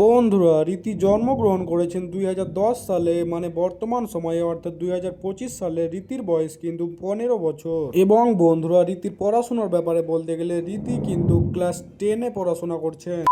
বন্ধুরা, রীতি জন্মগ্রহণ করেছেন দুই হাজার দশ সালে মানে বর্তমান সময়ে, অর্থাৎ দুই হাজার পঁচিশ সালে রীতির বয়স কিন্তু পনেরো বছর। এবং বন্ধুরা, রীতির পড়াশোনার ব্যাপারে বলতে গেলে রীতি কিন্তু ক্লাস টেনে পড়াশোনা করছেন।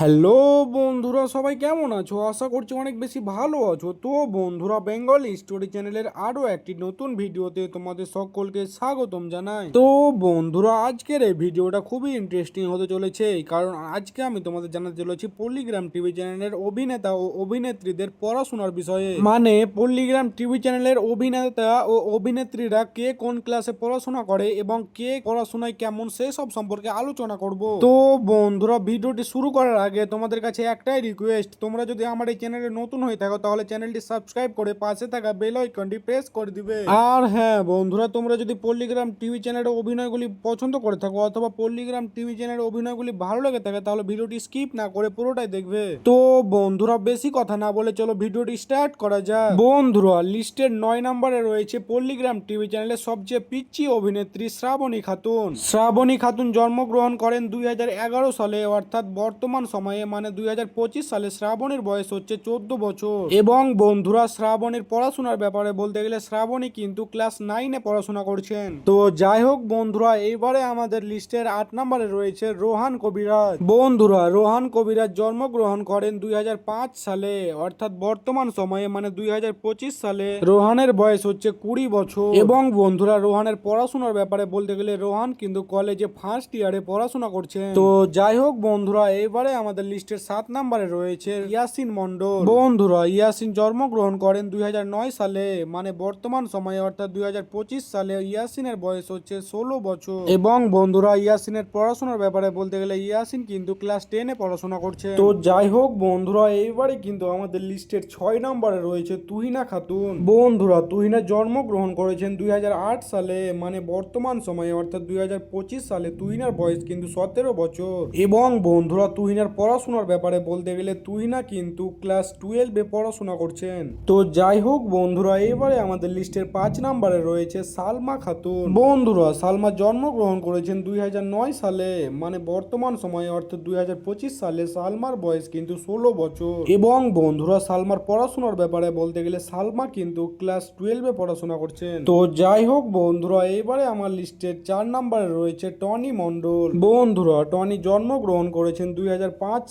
হ্যালো বন্ধুরা, সবাই কেমন আছো? আশা করছি অনেক বেশি ভালো আছো। তো বন্ধুরা বেঙ্গলি স্টোরি চ্যানেলের আরও একটি নতুন ভিডিওতে তোমাদের সকলকে স্বাগতম জানাই। তো বন্ধুরা, আজকের এই ভিডিওটা খুবই ইন্টারেস্টিং হতে চলেছে কারণ আজকে আমি তোমাদের জানাতে চলেছি পল্লিগ্রাম টিভি চ্যানেলের অভিনেতা ও অভিনেত্রীদের পড়াশোনার বিষয়ে। মানে পল্লিগ্রাম টিভি চ্যানেলের অভিনেতা ও অভিনেত্রীরা কে কোন ক্লাসে পড়াশোনা করে এবং কে পড়াশোনায় কেমন সেসব সম্পর্কে আলোচনা করব। তো বন্ধুরা, ভিডিওটি শুরু করার আগে তোমাদের কাছে একটাই রিকোয়েস্ট তোমরা যদি আমার এই চ্যানেলে নতুন হয়ে থাকো, তাহলে চ্যানেলটি সাবস্ক্রাইব করে পাশে থাকা বেল আইকনটি প্রেস করে দিবে। আর হ্যাঁ বন্ধুরা, তোমরা যদি পল্লিগ্রাম টিভি চ্যানেলের অভিনয়গুলি পছন্দ করে থাকো, অথবা পল্লিগ্রাম টিভি চ্যানেলের অভিনয়গুলি ভালো লেগে থাকে, তাহলে ভিডিওটি স্কিপ না করে পুরোটাই দেখবে। তো বন্ধুরা, বেশি কথা না বলে চলো ভিডিওটি স্টার্ট করা যাক। বন্ধুরা লিস্টের নয় নম্বরে রয়েছে পল্লিগ্রাম টিভি চ্যানেলের সবচেয়ে পিচ্ছি অভিনেত্রী শ্রাবণী খাতুন। শ্রাবণী খাতুন জন্মগ্রহণ করেন দুই হাজার এগারো সালে, অর্থাৎ বর্তমান সময়ে মানে দুই হাজার পঁচিশ সালে শ্রাবণীর বয়স হচ্ছে চোদ্দ বছর। এবং বন্ধুরা, শ্রাবণীর পড়াশোনার ব্যাপারে বলতে গেলে শ্রাবণী কিন্তু ক্লাস নাইনে পড়াশোনা করছেন। তো যাই হোক বন্ধুরা, এইবারে আমাদের লিস্টের আট নম্বরে রয়েছে রোহান কবিরাজ। বন্ধুরা, রোহান কবিরাজ জন্মগ্রহণ করেন দুই হাজার পাঁচ সালে, অর্থাৎ বর্তমান সময়ে মানে দুই হাজার পঁচিশ সালে। রোহানের বয়স হচ্ছে কুড়ি বছর। এবং বন্ধুরা, রোহানের পড়াশোনার ব্যাপারে বলতে গেলে রোহান কিন্তু কলেজে ফার্স্ট ইয়ারে পড়াশোনা করছেন। তো যাই হোক বন্ধুরা এবারে আমাদের লিস্টের সাত নাম্বারে রয়েছে ইয়াসিন মন্ডল বন্ধুরা ইয়াসিন জন্মগ্রহণ করেন দুই হাজার নয় সালে মানে বর্তমান সময়ে অর্থাৎ দুই হাজার পঁচিশ সালে ইয়াসিনের বয়স হচ্ছে ষোলো বছর। এবং বন্ধুরা ইয়াসিনের পড়াশোনার ব্যাপারে বলতে গেলে ইয়াসিন কিন্তু ক্লাস টেনে পড়াশোনা করছে। তো যাই হোক বন্ধুরা এইবারে কিন্তু আমাদের লিস্টের ছয় নম্বরে রয়েছে তুহিনা খাতুন। বন্ধুরা তুহিনা জন্মগ্রহণ করেছেন দুই হাজার আট সালে মানে বর্তমান সময়ে অর্থাৎ দুই হাজার পঁচিশ সালে তুহিনার বয়স কিন্তু সতেরো বছর। এবং বন্ধুরা তুহিনার পড়াশোনার ব্যাপারে বলতে গেলে তুহিনা কিন্তু ক্লাস টুয়েলভে পড়াশোনা করছেন। তো যাই হোক বন্ধুরা, এবারে আমাদের লিস্টের পাঁচ নাম্বারে রয়েছে সালমা খাতুন। বন্ধুরা, সালমা জন্মগ্রহণ করেছেন দুই হাজার নয় সালে মানে বর্তমান সময়ে অর্থাৎ দুই হাজার পঁচিশ সালে সালমার বয়স কিন্তু ষোলো বছর। এবং বন্ধুরা, সালমার পড়াশোনার ব্যাপারে বলতে গেলে সালমা কিন্তু ক্লাস টুয়েলভে পড়াশোনা করছেন। তো যাই হোক বন্ধুরা, এবারে আমার লিস্টের চার নাম্বারে রয়েছে টনি মন্ডল বন্ধুরা, টনি জন্মগ্রহণ করেছেন দুই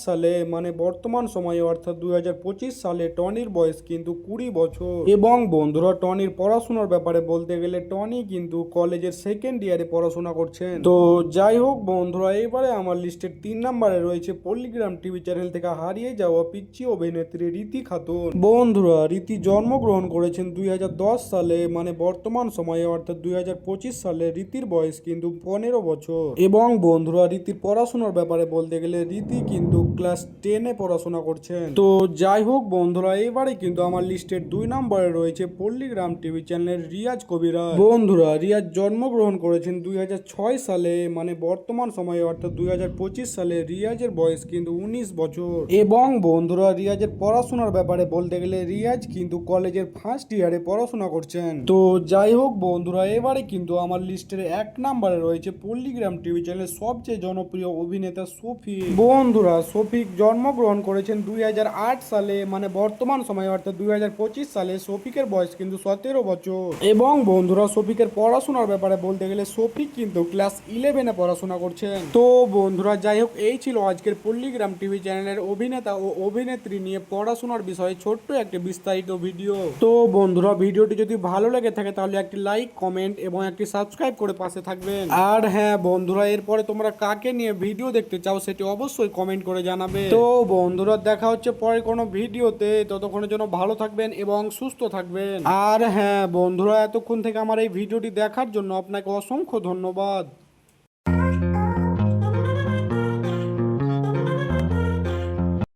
সালে মানে বর্তমান সময়ে, অর্থাৎ দুই হাজার পঁচিশ সালে, টনির বয়স কিন্তু কুড়ি বছর। এবং বন্ধুরা, টনির পড়াশোনার ব্যাপারে বলতে গেলে টনি কিন্তু কলেজের সেকেন্ড ইয়ারে পড়াশোনা করছেন। তো যাই হোক বন্ধুরা, এবারে আমার লিস্টের তিন নম্বরে রয়েছে পল্লিগ্রাম টিভি চ্যানেল থেকে হারিয়ে যাওয়া পিচ্ছি অভিনেত্রী রীতি খাতুন। বন্ধুরা, রীতি জন্মগ্রহণ করেছেন দুই হাজার দশ সালে মানে বর্তমান সময়ে, অর্থাৎ দুই হাজার পঁচিশ সালে। রীতির বয়স কিন্তু পনেরো বছর। এবং বন্ধুরা, রীতির পড়াশোনার ব্যাপারে বলতে গেলে রীতি কিন্তু ক্লাস টেনে পড়াশোনা করছেন। তো যাই হোক বন্ধুরা, এবারে কিন্তু আমার লিস্টের দুই নম্বরে রয়েছে পল্লীগ্রাম টিভি চ্যানেলের রিয়াজ কবিরা বন্ধুরা, রিয়াজ জন্মগ্রহণ করেছেন দু হাজার ছয় সালে মানে বর্তমান সময়ে, অর্থাৎ দু হাজার পঁচিশ সালে রিয়াজের বয়স কিন্তু উনিশ বছর। এবং বন্ধুরা, রিয়াজের পড়াশোনার ব্যাপারে বলতে গেলে রিয়াজ কিন্তু কলেজের ফার্স্ট ইয়ারে পড়াশোনা করছেন। তো যাই হোক বন্ধুরা, এবারে কিন্তু আমার লিস্টের এক নম্বরে রয়েছে পল্লীগ্রাম টিভি চ্যানেলের সবচেয়ে জনপ্রিয় অভিনেতা সফি। বন্ধুরা শফিক জন্মগ্রহণ করেছেন দুই হাজার আট সালে মানে বর্তমান সময়ে, অর্থাৎ দুই হাজার পঁচিশ সালে। শফিকের বয়স কিন্তু সতেরো বছর। এবং বন্ধুরা, শফিকের পড়াশোনার ব্যাপারে বলতে গেলে শফিক কিন্তু ক্লাস ইলেভেনে পড়াশোনা করছেন। তো বন্ধুরা, যাই হোক, এই ছিল আজকের পল্লিগ্রাম টিভি চ্যানেলের অভিনেতা ও অভিনেত্রী নিয়ে পড়াশোনার বিষয়ে ছোট্ট একটি বিস্তারিত ভিডিও। তো বন্ধুরা, ভিডিওটি যদি ভালো লেগে থাকে, তাহলে একটি লাইক, কমেন্ট এবং একটি সাবস্ক্রাইব করে পাশে থাকবেন। আর হ্যাঁ বন্ধুরা, এরপরে তোমরা কাকে নিয়ে ভিডিও দেখতে চাও, সেটি অবশ্যই কমেন্ট করে জানাবে। তো বন্ধুরা, দেখা হচ্ছে পরে কোনো ভিডিওতে। ততক্ষণের জন্য ভালো থাকবেন এবং সুস্থ থাকবেন। আর হ্যাঁ বন্ধুরা, এতক্ষণ থেকে আমার এই ভিডিওটি দেখার জন্য আপনাকে অসংখ্য ধন্যবাদ।